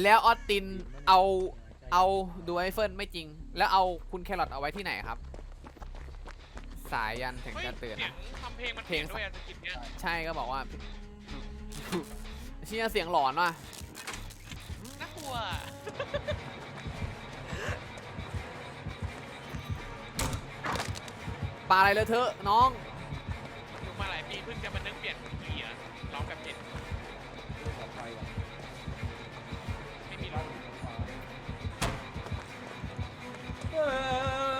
แล้วออสตินเอาเอาดูไอเฟิลไม่จริง แล้วเอาคุณแครอทเอาไว้ที่ไหนครับ สายยันถึงเฮ้ยจะตื่นเสียนะงทำเพลงมันเปลี่ยนด้วยอะสกิปเนี้ยใช่ก็บอกว่าเชี่ยเสียงหลอนว่ะน่ากลัวปลาอะไรเลยเธอะน้อง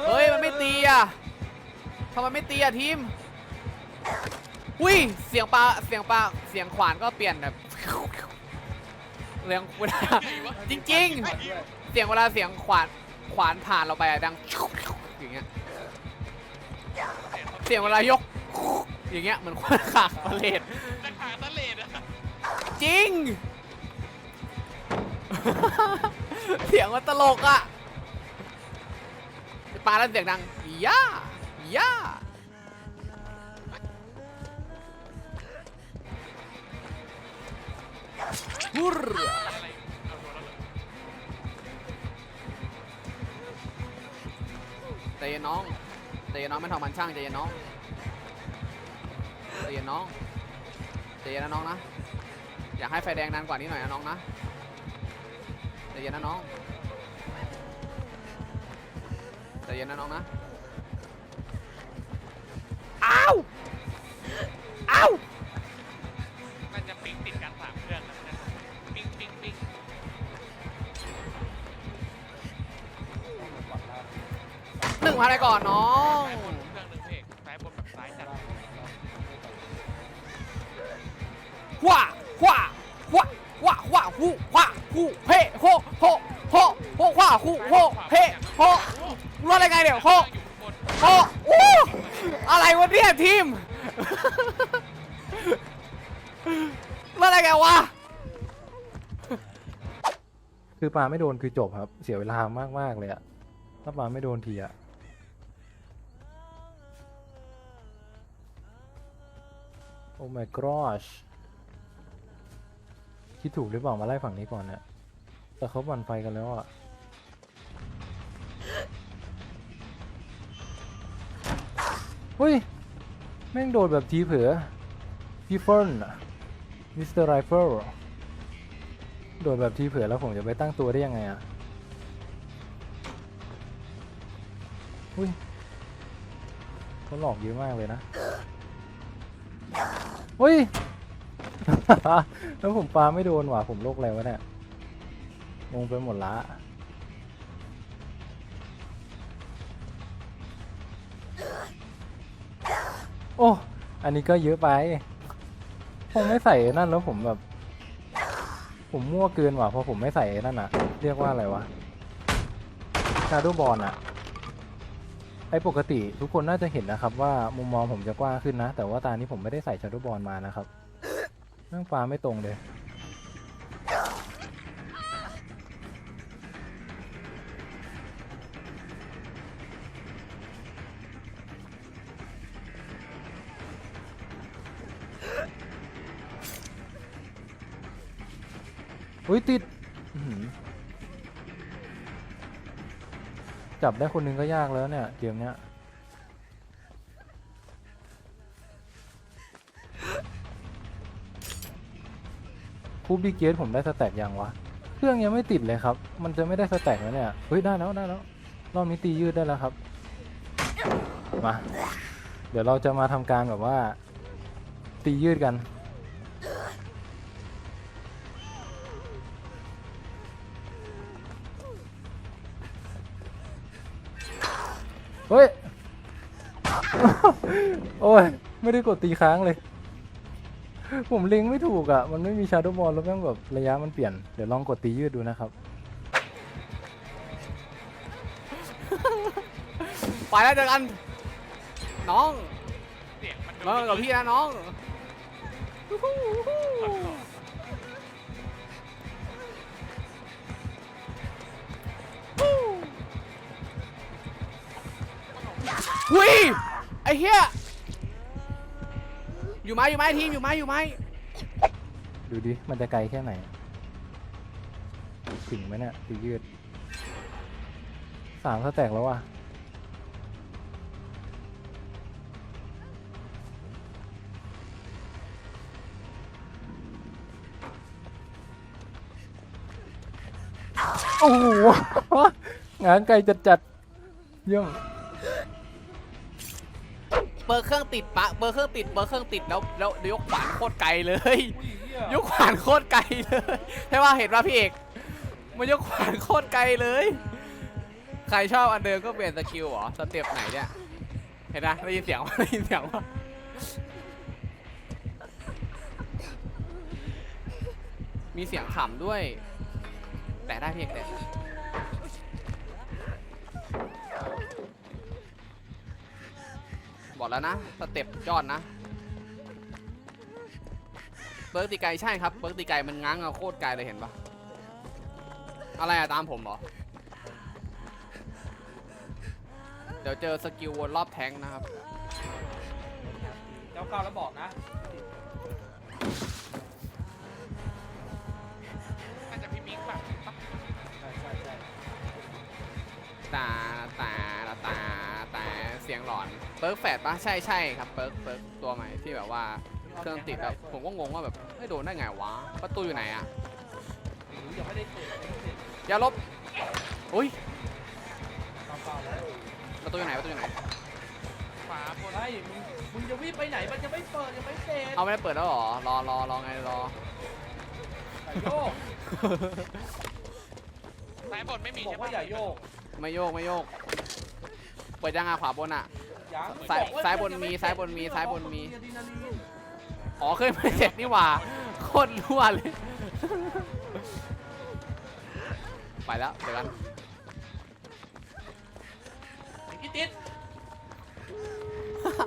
เฮ้ยมันไม่ตีอะทำไมไม่ตีอะทีมอุ้ยเสียงปลาเสียงปลาเสียงขวานก็เปลี่ยนแบบเรื่องเวลาจริง ๆ เสียงเวลาเสียงขวานขวานผ่านเราไปอะดังอย่างเงี้ยเสียงเวลายกอย่างเงี้ยเหมือนขวานขากปลาเลดนักขายตะเลดอะจริง เสียงมันตลกอะ ปลาแล้วเสียงดังย่าย่าฮูรเอาโดนแล้วเหรอใจเย็นน้องใจเย็นน้องไม่ทำมันช่างใจเย็นน้องใจเย็นน้องใจเย็นนะน้องนะ อยากให้ไฟแดงนานกว่านี้หน่อยนะน้องนะใจเย็นนะน้อง ใจเย็นนะน้องนะ อ้าว อ้าว มันจะปิ๊งติดกันสามเครื่องนะนะปิ๊งปิ๊งปิ๊งหนึ่งมาอะไรก่อนน้อง ซ้ายบนเครื่องหนึ่งเพลงซ้ายบนแบบซ้ายจัดว้าว้าว้าว้าว้าฮู้ว้าฮู้เฮ้โฮโฮโฮโฮว้าฮู้โฮเฮ้โฮ รอดอะไรไงเดี๋ยวโฮอยู่บนโฮอู้อะไรวะเนี่ยทีมรอดอะไรไงวะคือปลาไม่โดนคือจบครับ เสียเวลามากๆเลยอะถ้าปลาไม่โดนทีอะโอ้ my gosh คิดถูกหรือเปล่ามาไล่ฝั่งนี้ก่อนเนี่ยแต่เขาบันไฟกันแล้วอะ ฮ้ย แม่งโดดแบบทีเผลอพี่เฟิร์นมิสเตอร์ไรเฟิลโดดแบบทีเผื่อแล้วผมจะไปตั้งตัวได้ยังไงอะอุ้ยเขาหลอกเยอะมากเลยนะ อุ้ย แล้วผมปาไม่โดนว่ะ ผมโลกอะไรวะเนี่ยงงไปหมดละ โอ้ อันนี้ก็เยอะไป ผมไม่ใส่นั่นแล้วผมแบบ ผมมั่วเกินว่ะเพราะผมไม่ใส่นั่นอะเรียกว่าอะไรวะชาดูบอลอะไอปกติทุกคนน่าจะเห็นนะครับว่ามุมมองผมจะกว้างขึ้นนะ แต่ว่าตานี้ผมไม่ได้ใส่ชาดูบอลมานะครับเรื่องปลาไม่ตรงเลย อุ้ยติดจับได้คนนึงก็ยากแล้วเนี่ยเกมเนี้ยคูบิเกตผมได้สแต็กยังวะ เครื่องยังไม่ติดเลยครับ มันจะไม่ได้สแต็กแล้วเนี่ย เฮ้ยได้แล้วได้แล้ว รอบนี้ตียืดได้แล้วครับ มา เดี๋ยวเราจะมาทำการแบบว่า ตียืดกัน เฮ้ย โอ้ย ไม่ได้กดตีค้างเลย ผมเล็งไม่ถูกอะ่ะ มันไม่มีชาร์ w บอลแล้วแม่งแบบระยะมันเปลี่ยน เดี๋ยวลองกดตียืดดูนะครับ ไปแล้วเจอกัน น้อง เสียงมันน้องกับพี่นะน้องหุ อ้เหี้ยอยู่ไหมอยู่ไหมทีมอยู่ไหมอยู่ไหมดูดิ มันจะไกลแค่ไหน ถึงไหมเนี่ยตียืดสามสแต็กแล้วว่ะ โอ้โหงานไกลจัดจัดๆเยี่ยม อร์เครื่องติดปะเบอร์เครื่องติดเบอร์เครื่องติดแล้วแล้วยกขวานโคตรไกลเลย อุ้ยเหี้ยยกขวานโคตรไกลเลยใช่ว่าเห็นป่ะพี่เอกมันยกขวานโคตรไกลเลย ใครชอบอันเดิมก็เปลี่ยนสกิลเหรอสเต็ปไหนเนี่ยเห็นนะได้ยินเสียงว่าได้ยินเสียงว่ามีเสียงขำด้วย แต่ได้พี่เอกแต่ บอกแล้วนะสเต็ปยอดนะ เบิร์กตีไกลใช่ครับเบิร์กตีไกลมันง้างเอาโคตรไกลเลยเห็นปะอะไรอะตามผมเหรอ เดี๋ยวเจอสกิลวนรอบแทงค์นะครับ เจ้าก้าวแล้วบอกนะ น่าจะพี่มิกแบบปะใช่ใช่ใช่ตาตาตาตาตาเสียงหลอนเบิร์กแฟดปะใช่ใช่ครับเบิร์กเบิร์กตัวใหม่ที่แบบว่าเครื่องติดแล้วผมก็งงว่าแบบไม่โดนได้ไงวะประตูอยู่ไหนอะหรือยังไม่ได้เตะยังไม่ได้เตะอย่าลบอุ้ยเจ้าก้าวแล้วประตูอยู่ไหนประตูอยู่ไหนขวาบนไอ้มึงมึงจะวิ่งไปไหนมันจะไม่เปิดยังไม่เตะเอาไม่ได้เปิดแล้วเหรอรอรอรอไงรออย่าโยกซ้ายบนไม่มีบอกใช่ว่าปะอย่าโยกไม่โยกไม่โยก เปิดยังอะขวาบนอะยังซ้ายบอกว่ซ้ายบนงมีไเตะซ้ายบนมีซ้ายบนมีอะดรีนาลีนอ๋อเคยไม่เสร็จนี่หว่าโคตรรั่วเลย ไปแล้วเดี๋ยวกันอีติด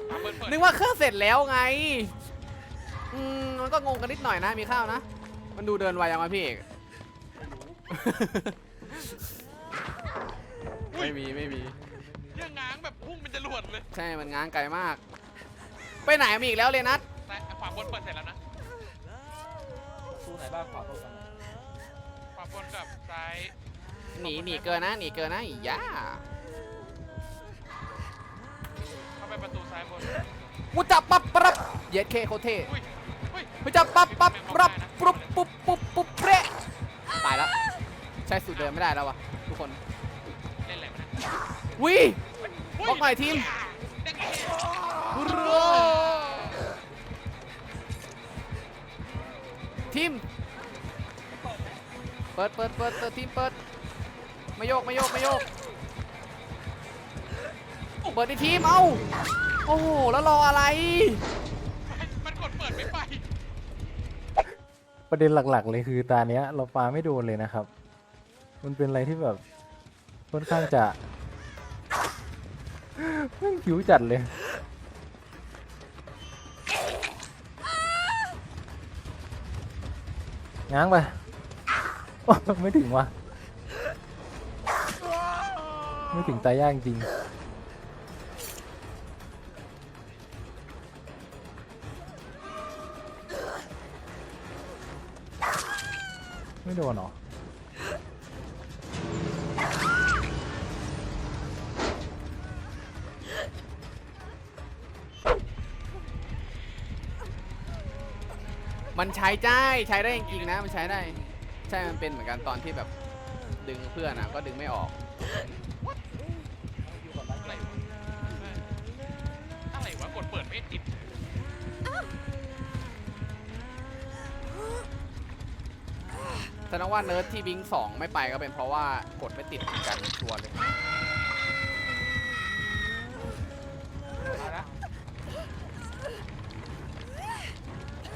ขวาบนเปิดนึกว่าเครื่องเสร็จแล้วไง อืมมันก็งงกันนิดหน่อยนะมีข้าวนะ มันดูเดินไวยังไงพี่เอกไม่มีไม่มี จรวดเลยใช่มันง้างไกลมาก ไปไหนมีอีกแล้วเลยนัดซ้ายขวาบนเปิดเสร็จแล้วนะตู้ไหนบ้างขวาตัวกันไหนขวาบนกับซ้ายหนีหนีเกินนะหนีเกินนะอีย่าเข้าไปประตูซ้ายบนวุจับปั๊บปรับเย็ดเคโคตรเท่อุ้ยอุ้ยวุจับปั๊บปั๊บปรับปุ๊บปุ๊บปุ๊บปุ๊บเปะตายแล้วใช้สูตรเดิมไม่ได้แล้ววะทุกคนเล่นอะไรมานะวิ บล็อกหน่อยทีมเด็กเอ๋โร่ทีม เปิดเปิดเปิดเปิดทีมเปิดไม่โยกไม่โยกไม่โยก เปิดในทีม เอาโอ้โห แล้วรออะไร มันกดเปิดไม่ไป ประเด็นหลักๆเลยคือตาเนี้ย เราปาไม่โดนเลยนะครับ มันเป็นอะไรที่แบบค่อนข้างจะแม่งผิวจัดเลยง้างไปไม่ถึงว่ะ ไม่ถึงตายยากจริงไม่โดนหรอ มันใช้ได้ใช้ได้จริงๆนะมันใช้ได้ ใช่มันเป็นเหมือนกันตอนที่แบบดึงเพื่อนอะก็ดึงไม่ออกอยู่ก่อนนะอะไรวะอะไรวะกดเปิดไม่ติดแสดงว่าเนิร์ดที่บิงสองไม่ไปก็เป็นเพราะว่ากดไม่ติดเหมือนกันชัวร์เลย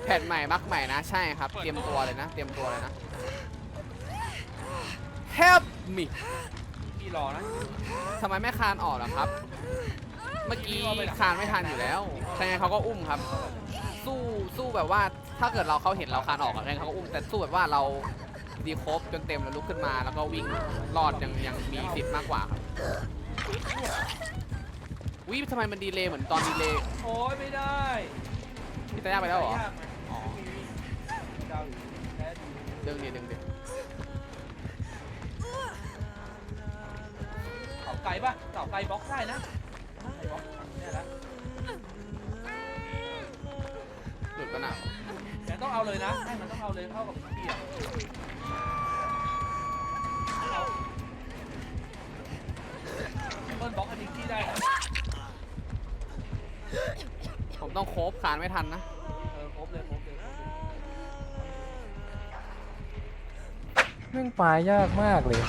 แผ่นใหม่มักใหม่นะใช่ครับ เตรียมตัวเลยนะ เตรียมตัวเลยนะ Help me พี่รอนะทำไมไม่คานออกล่ะครับ เมื่อกี้คานไม่ทันอยู่แล้วใช่ไงเขาก็อุ้มครับ สู้สู้แบบว่าถ้าเกิดเราเขาเห็นเราคานออกอะใช่เขาก็อุ้มแต่สู้แบบว่าเราดีครบจนเต็มแล้วลุกขึ้นมา แล้วก็วิ่งรอดยังยังมีสิทธิ์มากกว่าครับวิทำไมมันดีเลย์เหมือนตอนดีเลย์โอ้ยไม่ได้พี่ตาย่าไปแล้วเหรอยากไงอ๋ ดึงดิดึงดิเสาไกลปะเสาไกลบล็อกได้นะไอ้บล็อกเนี่ยนะหลุดกระหน่ำแต่ต้องเอาเลยนะให้มันต้องเอาเลยเข้ากับพี่อะเอาเปิ้ลบล็อกอันนี้ที่ได้ผมต้องโคบขานไม่ทันนะ เออคบเลยค แม่งปลายยากมากเลย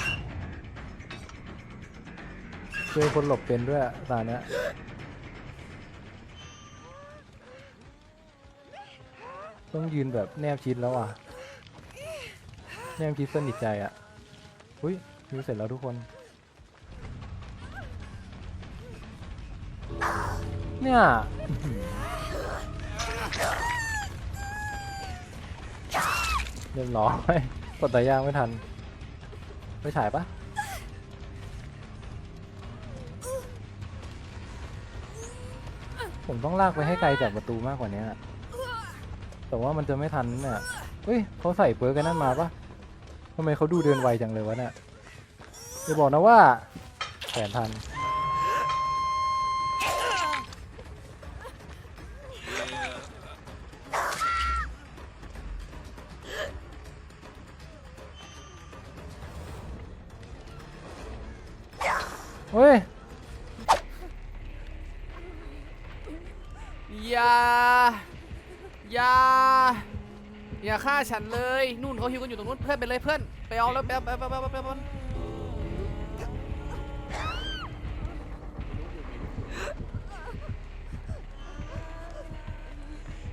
เจอคนหลบเป็นด้วยตอนเนี้ยต้องยืนแบบแนบชิดแล้วอะ แนบชิดสนิทใจอะ อุ้ยมิวเสร็จแล้วทุกคน เนี่ยอื้อหือเรียบร้อย กดตายางไม่ทันไปฉายปะผมต้องลากไปให้ไกลจากประตูมากกว่านี้แต่ว่ามันจะไม่ทันเนี่ยเฮ้ยเขาใส่เปิร์กกันนั่นมาปะทำไมเขาดูเดินไวจังเลยวะเนี่ยจะบอกนะว่าแผนทัน อย่าอย่าฆ่าฉันเลยนู่นเขาฮิวกันอยู่ตรงนู้นเพื่อนไปเลยเพื่อนไปเอาแล้วไปเอาไปไปไปไปไ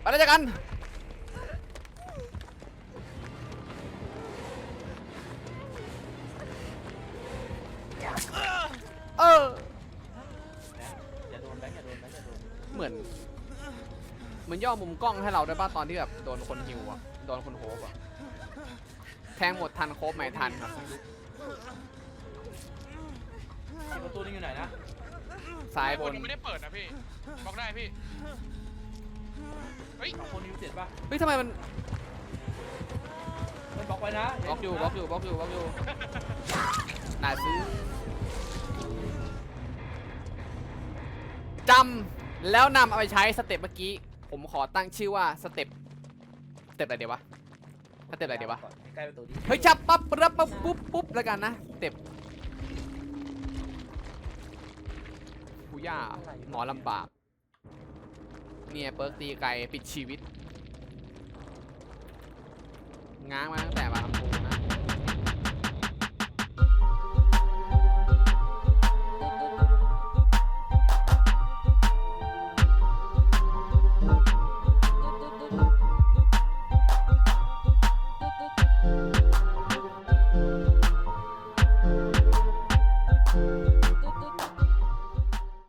ปแล้วเจอกันเออเหมือน เหมือนย่อมุมกล้องให้เราได้ป่ะตอนที่แบบโดนคนฮิวอะโดนคนโฮบอะแทงหมดทันโคบไม่ทันครับที่ประตูนี่อยู่ไหนนะซ้ายบคนนไม่ได้เปิดนะพี่บล็อกได้พี่เฮ้ยสองคนนี้เสร็จป่ะเฮ้ยทำไมมันเปิ้ลบล็อกไว้นะบล็อกอยู่บล็อกอยู่บล็อกอยู่บล็อกอยู่น่าซื้อจำแล้วนำเอาไปใช้สเต็ปเมื่อกี้ ผมขอตั้งชื่อว่าสเต็ปสเต็ปอะไรเดี๋ยววะสเต็ปอะไรเดี๋ยววะใกล้ประตูนี้เฮ้ยชับปั๊บรับปั๊บปุ๊บปุ๊บแล้วกันนะสเต็ปผู้ย่าหมอลำบากเนี่ยเปิร์กตีไกลปิดชีวิต ง้างมาตั้งแต่มาครับ